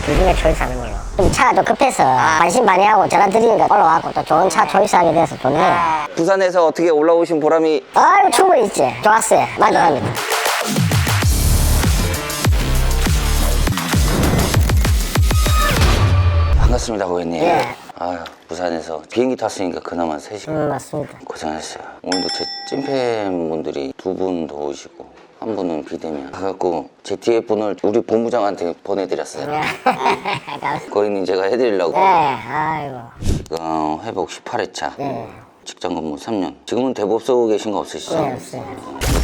둘 중에 초이스하는 걸로. 좀 차가 좀 급해서 반신반의하고 전화 드리니까 올라와고 또 좋은 차 초이스하게 돼서 좋네요. 부산에서 어떻게 올라오신 보람이 아이고 충분히 있지. 좋았어요. 만족합니다. 반갑습니다 고객님 예. 아유 부산에서 비행기 탔으니까 그나마 3시간 음 맞습니다. 고생하셨어요 오늘도 제 찐팬 분들이 두 분더 오시고 한 분은 비대면. 가갖고 제 뒤에 분을 우리 본부장한테 보내드렸어요. 고객님 제가 해드리려고. 네, 아이고. 지금 회복 18회차. 네. 직장 근무 3년 지금은 대법 쓰고 계신 거 없으시죠? 네, 없어요.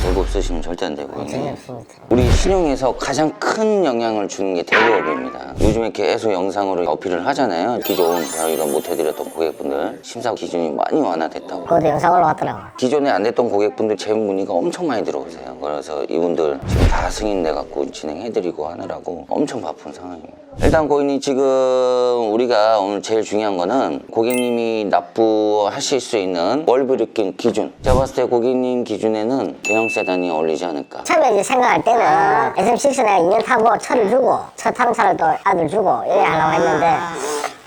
대법 쓰시면 절대 안 되고 전혀 없습니다. 우리 신용에서 가장 큰 영향을 주는 게 대부업입니다. 요즘에 계속 영상으로 어필을 하잖아요. 기존 저희가 못 해드렸던 고객분들 심사 기준이 많이 완화됐다고. 그것도 영상 올라왔더라고. 기존에 안 됐던 고객분들 재무 문의가 엄청 많이 들어오세요. 그래서 이분들 지금 다 승인돼 갖고 진행해드리고 하느라고 엄청 바쁜 상황입니다. 일단 고객님 지금 우리가 오늘 제일 중요한 거는 고객님이 납부하실 수 있는 월브리킹 기준. 제가 봤을 때 고객님 기준에는 대형 세단이 어울리지 않을까. 처음에 이제 생각할 때는 SM6 내가 2년 타고 차를 주고 첫 타는 차를 또 아들 주고 이래 하려고 했는데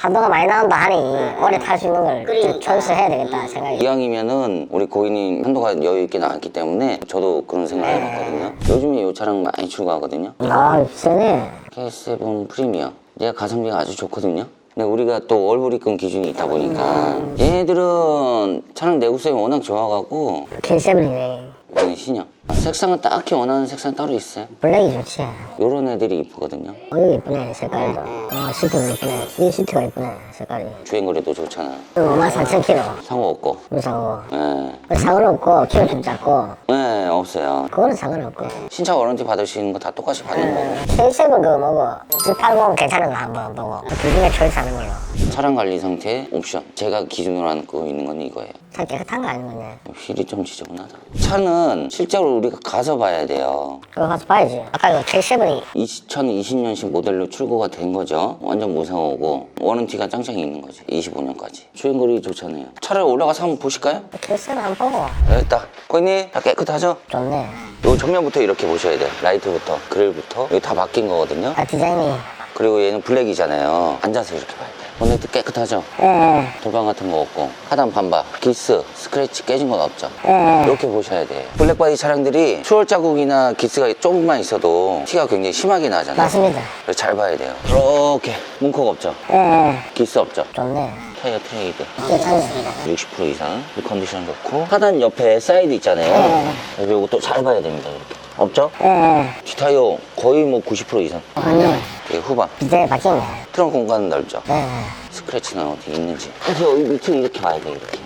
한도가 많이 나온다 하니 오래 탈수 있는 걸 초이스 해야 되겠다 생각이 이왕이면은 우리 고객님 한도가 여유 있게 나왔기 때문에 저도 그런 생각을 해봤거든요. 요즘에 이 차량 많이 출고하거든요. 아 세네 K7 프리미엄. 얘가 가성비가 아주 좋거든요. 근데 우리가 또 월브리권 기준이 있다 보니까 얘네들은 차량 내구성이 워낙 좋아가고 K7이네 얘는 신형. 색상은 딱히 원하는 색상 따로 있어요. 블랙이 좋지 요런 애들이 이쁘거든요. 어 이쁘네 색깔도 어 시트도 이쁘네 이 시트가 이쁘네 색깔이 주행거리도 좋잖아. 54,000km 상호 없고. 무사고 예. 상은 없고 키가 좀 작고 예, 없어요. 그거는 상관없고 신차 워런티 받으시는 거 다 똑같이 받는 거고. K7 그거 뭐고 G80 괜찮은 거 한번 보고 둘 중에 초이스하는 걸로 차량 관리 상태 옵션. 제가 기준으로 하고 있는 건 이거예요. 참 깨끗한 거 아니면 휠이 좀 지저분하다. 차는 실제로 우리가 가서 봐야 돼요. 그거 가서 봐야지 아까 이거 K7이 2020년식 모델로 출고가 된 거죠. 완전 무상하고 워런티가 짱짱이 있는 거지. 25년까지. 주행거리 좋잖아요. 차를 올라가서 한번 보실까요? K7 한번 보고 여기 있다. 고객님, 다 깨끗하죠? 좋네 요 정면부터 이렇게 보셔야 돼요. 라이트부터, 그릴부터. 여기 다 바뀐 거거든요. 아 디자인이 그리고 얘는 블랙이잖아요. 앉아서 이렇게 봐야 돼요. 본네트 깨끗하죠? 예, 돌방 같은 거 없고 하단 반바, 기스, 스크래치 깨진 건 없죠? 예. 이렇게 보셔야 돼요. 블랙바디 차량들이 추월 자국이나 기스가 조금만 있어도 티가 굉장히 심하게 나잖아요. 맞습니다 그래서 잘 봐야 돼요. 이렇게 문콕 없죠? 예, 기스 없죠? 좋네 타이어 트레이드 괜찮네 60% 이상 컨디션 좋고 하단 옆에 사이드 있잖아요. 그래서 이것도 잘 봐야 됩니다. 이렇게. 없죠? 예, 뒷타이어 거의 뭐 90% 이상. 되 게 후방. 디자인 바뀌네 트렁크 공간은 넓죠? 예, 스크래치는 어디 있는지. 그래서 여기 밑을 이렇게 봐야 돼, 이렇게.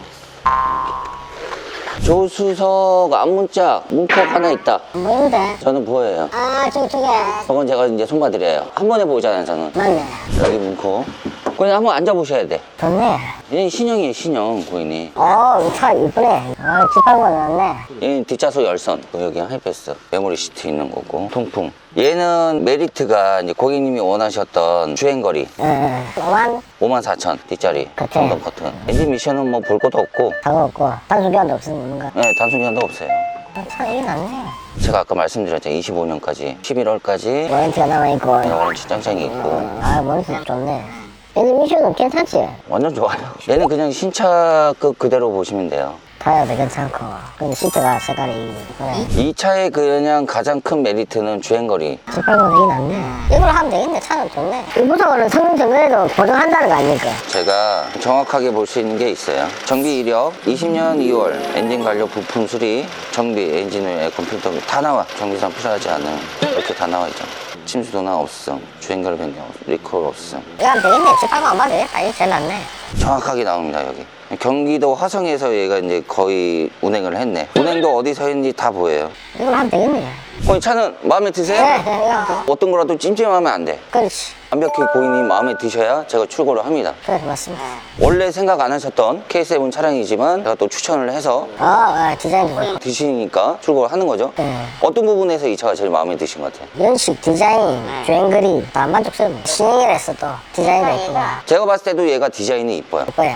조수석 앞문짝 문콕 하나 있다. 뭐인데? 저는 보여요. 아 저기 저기 저건 제가 이제 손봐드려요. 한 번에 보잖아요, 저는. 맞네 여기 문콕. 그냥 한번 앉아보셔야 돼. 좋네 얘는 신형이에요, 신형, 고객님. 어이차 이쁘네 아 G80 나왔네 얘는 뒷좌석 열선, 그 여기 하이패스, 메모리 시트 있는 거고, 통풍. 얘는 메리트가 이제 고객님이 원하셨던 주행거리 예, 예. 5만 54,000 뒷자리. 전동 커튼. 엔진 미션은 뭐 볼 것도 없고, 상관없고 단순기한도 없으면 뭔가 네, 단순기한도 없어요. 차 이게 낫네 제가 아까 말씀드렸잖아요. 25년까지, 11월까지 워런티가 남아있고 워런티 짱짱이 있고, 아 워런티 좋네 얘네 미션은 괜찮지? 완전 좋아요. 얘는 그냥 신차급 그대로 보시면 돼요. 타이어도 괜찮고 근데 시트가 색깔이 그래 이 차의 그냥 가장 큰 메리트는 주행거리. G80 되게 낫네 이걸 하면 되겠네 차는 좋네 일부터는 성능 정도에도 보정한다는 거 아닙니까? 제가 정확하게 볼 수 있는 게 있어요. 정비 이력 20년 2월 엔진 관련 부품 수리, 정비, 엔진 후 에어컨 필터 다 나와. 정비상 필요하지 않은 이렇게 다 나와 있잖아. 침수도나 없음, 주행거리 변경, 리콜 없음. 이거 하면 되겠네 G80 안 봐도 되겠다 이게 제일 낫네 정확하게 나옵니다 여기. 경기도 화성에서 얘가 이제 거의 운행을 했네. 운행도 어디서 했는지 다 보여요. 이걸 하면 되겠네 어, 이 차는 마음에 드세요? 네, 네, 어떤 거라도 찜찜하면 안 돼. 그렇지 완벽히 고객님 마음에 드셔야 제가 출고를 합니다. 그래 맞습니다 원래 생각 안 하셨던 K7 차량이지만 제가 또 추천을 해서 어, 어 디자인도 좋고 드시니까 출고를 하는 거죠. 네. 어떤 부분에서 이 차가 제일 마음에 드신 것 같아요? 연식, 디자인, 주행 거리 다 만족스럽네 신형이라서 또 디자인도 이쁘고 제가 봤을 때도 얘가 디자인이 이뻐요. 이뻐요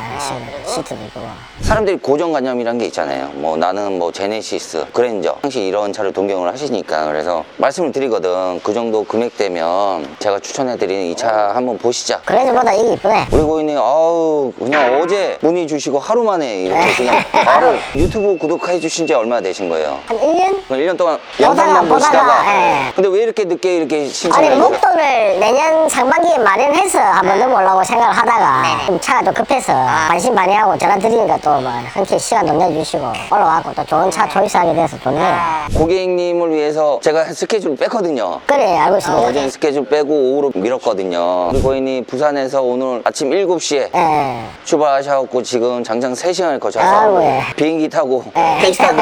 시- 시트도 이쁘고 사람들이 고정관념이란 게 있잖아요. 뭐 나는 뭐 제네시스, 그랜저 당시 이런 차를 동경을 하시니까 되니까 그래서 말씀을 드리거든 그 정도 금액대면 제가 추천해드리는 이 차 한번 보시죠 그래서 보다 이게 이쁘네. 우리 고객님 아우 그냥 어제 문의 주시고 하루 만에 이렇게 그냥 바로 유튜브 구독해 주신 지 얼마나 되신 거예요? 한 1년? 1년 동안 보다가, 영상만 보시다가 보다가, 예. 근데 왜 이렇게 늦게 이렇게 아니 신청을 해요? 목돈을 내년 상반기에 마련해서 한번 넘어오려고 생각을 하다가 좀 차가 좀 급해서 반신반의하고 전화 드리니까 또뭐 흔쾌히 시간 좀 내주시고 올라와고 또 좋은 차 초이스하게 돼서 좋네요. 고객님을 위해서 제가 스케줄 뺐거든요 그래 알고 있습니다. 어제 스케줄 빼고 오후로 밀었거든요 우리 고객님 부산에서 오늘 아침 7시에 예. 출발하셔갖고 지금 장장 3시간을 거쳐서 아이고, 예. 비행기 타고 예. 택시 타고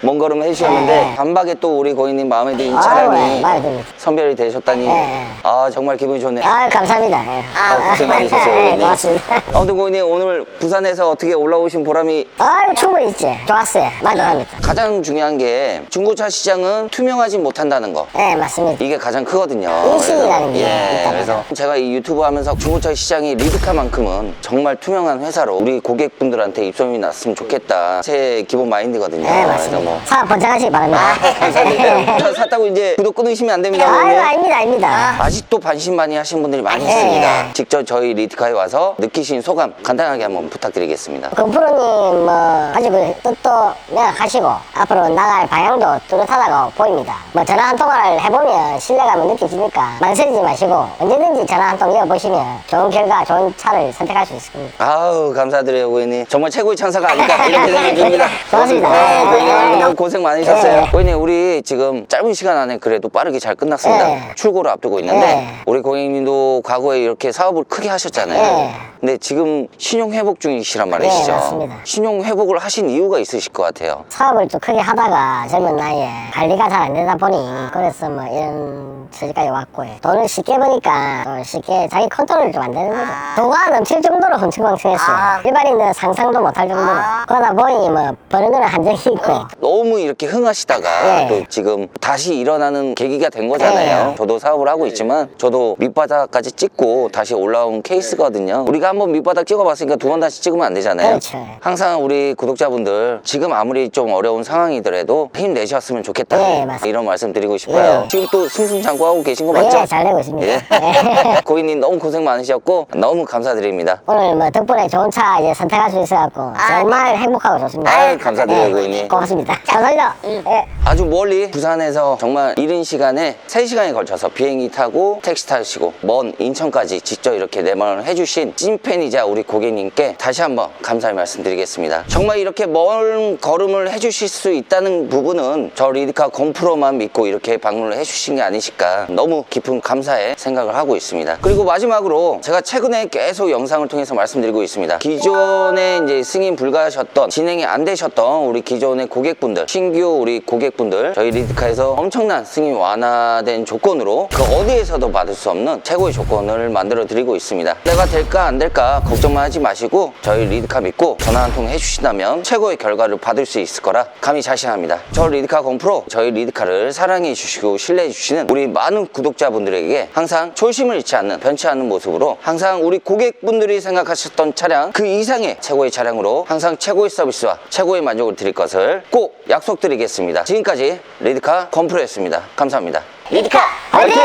먼 걸음 해주셨는데 예. 단박에 또 우리 고객님 마음에 드는 아이고, 차량이 예. 마음에 듭니다. 선별이 되셨다니 예. 아 정말 기분이 좋네요 아 감사합니다. 예. 아, 고생 많으셨어요 예, 고객님 고맙습니다. 아무튼 고객님 오늘 부산에서 어떻게 올라오신 보람이 아이고 충분히 있지. 좋았어요. 만족합니다. 가장 중요한 게 중고차 시장은 투명 하지 못한다는 거예 맞습니다. 이게 가장 크거든요. 인식이라는 게 예, 있다 그래서 제가 이 유튜브 하면서 중고차 시장이 리드카만큼은 정말 투명한 회사로 우리 고객분들한테 입소문이 났으면 좋겠다. 제 기본 마인드거든요. 네 맞습니다. 그래서 뭐 사업 번창하시기 바랍니다. 감사드려요. 차 샀다고 이제 구독 끊으시면 안 됩니다. 고객님. 아닙니다 아닙니다. 아직도 반신반의 하신 분들이 많이 예. 있습니다. 직접 저희 리드카에 와서 느끼신 소감 간단하게 한번 부탁드리겠습니다. 금프로님 뭐 아주 그 뜻도 매각하시고 앞으로 나갈 방향도 뚜렷하다고 보입니다. 뭐 전화 한 통화를 해보면 신뢰감을 느끼시니까 망설이지 마시고 언제든지 전화 한 통 이어보시면 좋은 결과 좋은 차를 선택할 수 있을 겁니다. 아우 감사드려요 고객님 정말 최고의 찬사가 아닐까 이렇게 생각이 듭니다 고맙습니다. 네, 고객님 네. 오늘 너무 고생 많으셨어요 네. 고객님 우리 지금 짧은 시간 안에 그래도 빠르게 잘 끝났습니다 네. 출고를 앞두고 있는데 네. 우리 고객님도 과거에 이렇게 사업을 크게 하셨잖아요 네. 근데 지금 신용 회복 중이시란 말이시죠 네, 맞습니다. 신용 회복을 하신 이유가 있으실 것 같아요 사업을 또 크게 하다가 젊은 나이에 관리가 잘 안 되다 보니 그래서 뭐 이런 처지까지 왔고 돈을 쉽게 버니까 또 쉽게 자기 컨트롤이 좀 안 되는 거죠 도가 넘칠 정도로 흥청망청했어요 일반인들은 상상도 못할 정도로 그러다 보니 뭐 버는 거는 한정이 있고 너무 이렇게 흥하시다가 네. 또 지금 다시 일어나는 계기가 된 거잖아요. 네. 저도 사업을 하고 있지만 저도 밑바닥까지 찍고 다시 올라온 케이스거든요. 우리가 한번 밑바닥 찍어봤으니까 두 번 다시 찍으면 안 되잖아요. 그렇죠. 항상 우리 구독자분들 지금 아무리 좀 어려운 상황이더라도 힘내셨으면 좋겠다. 네, 맞습니다. 이런 말씀 드리고 싶어요. 네. 지금 또 승승장구하고 계신 거 맞죠? 예, 잘 되고 있습니다 예. 예. 고객님 너무 고생 많으셨고 너무 감사드립니다. 오늘 뭐 덕분에 좋은 차 이제 선택할 수 있어갖고 정말 행복하고 좋습니다 아유, 감사드려요, 예, 고객님. 고맙습니다 감사합니다 예. 아주 멀리 부산에서 정말 이른 시간에 3시간에 걸쳐서 비행기 타고 택시 타시고 먼 인천까지 직접 이렇게 내방을 해주신 찐팬이자 우리 고객님께 다시 한번 감사의 말씀 드리겠습니다. 정말 이렇게 먼 걸음을 해주실 수 있다는 부분은 저 리드카 건프로 만 믿고 이렇게 방문을 해주신 게 아니실까 너무 깊은 감사의 생각을 하고 있습니다. 그리고 마지막으로 제가 최근에 계속 영상을 통해서 말씀드리고 있습니다. 기존에 이제 승인 불가하셨던 진행이 안 되셨던 우리 기존의 고객분들 신규 우리 고객분들 저희 리드카에서 엄청난 승인 완화된 조건으로 그 어디에서도 받을 수 없는 최고의 조건을 만들어 드리고 있습니다. 내가 될까 안 될까 걱정만 하지 마시고 저희 리드카 믿고 전화 한 통 해주신다면 최고의 결과를 받을 수 있을 거라 감히 자신합니다. 저 리드카 건프로 저희 리드카 렌트카를 사랑해 주시고 신뢰해 주시는 우리 많은 구독자분들에게 항상 초심을 잃지 않는 변치 않는 모습으로 항상 우리 고객분들이 생각하셨던 차량 그 이상의 최고의 차량으로 항상 최고의 서비스와 최고의 만족을 드릴 것을 꼭 약속드리겠습니다. 지금까지 리드카 건프로였습니다. 감사합니다. 리드카 화이팅!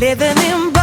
Living in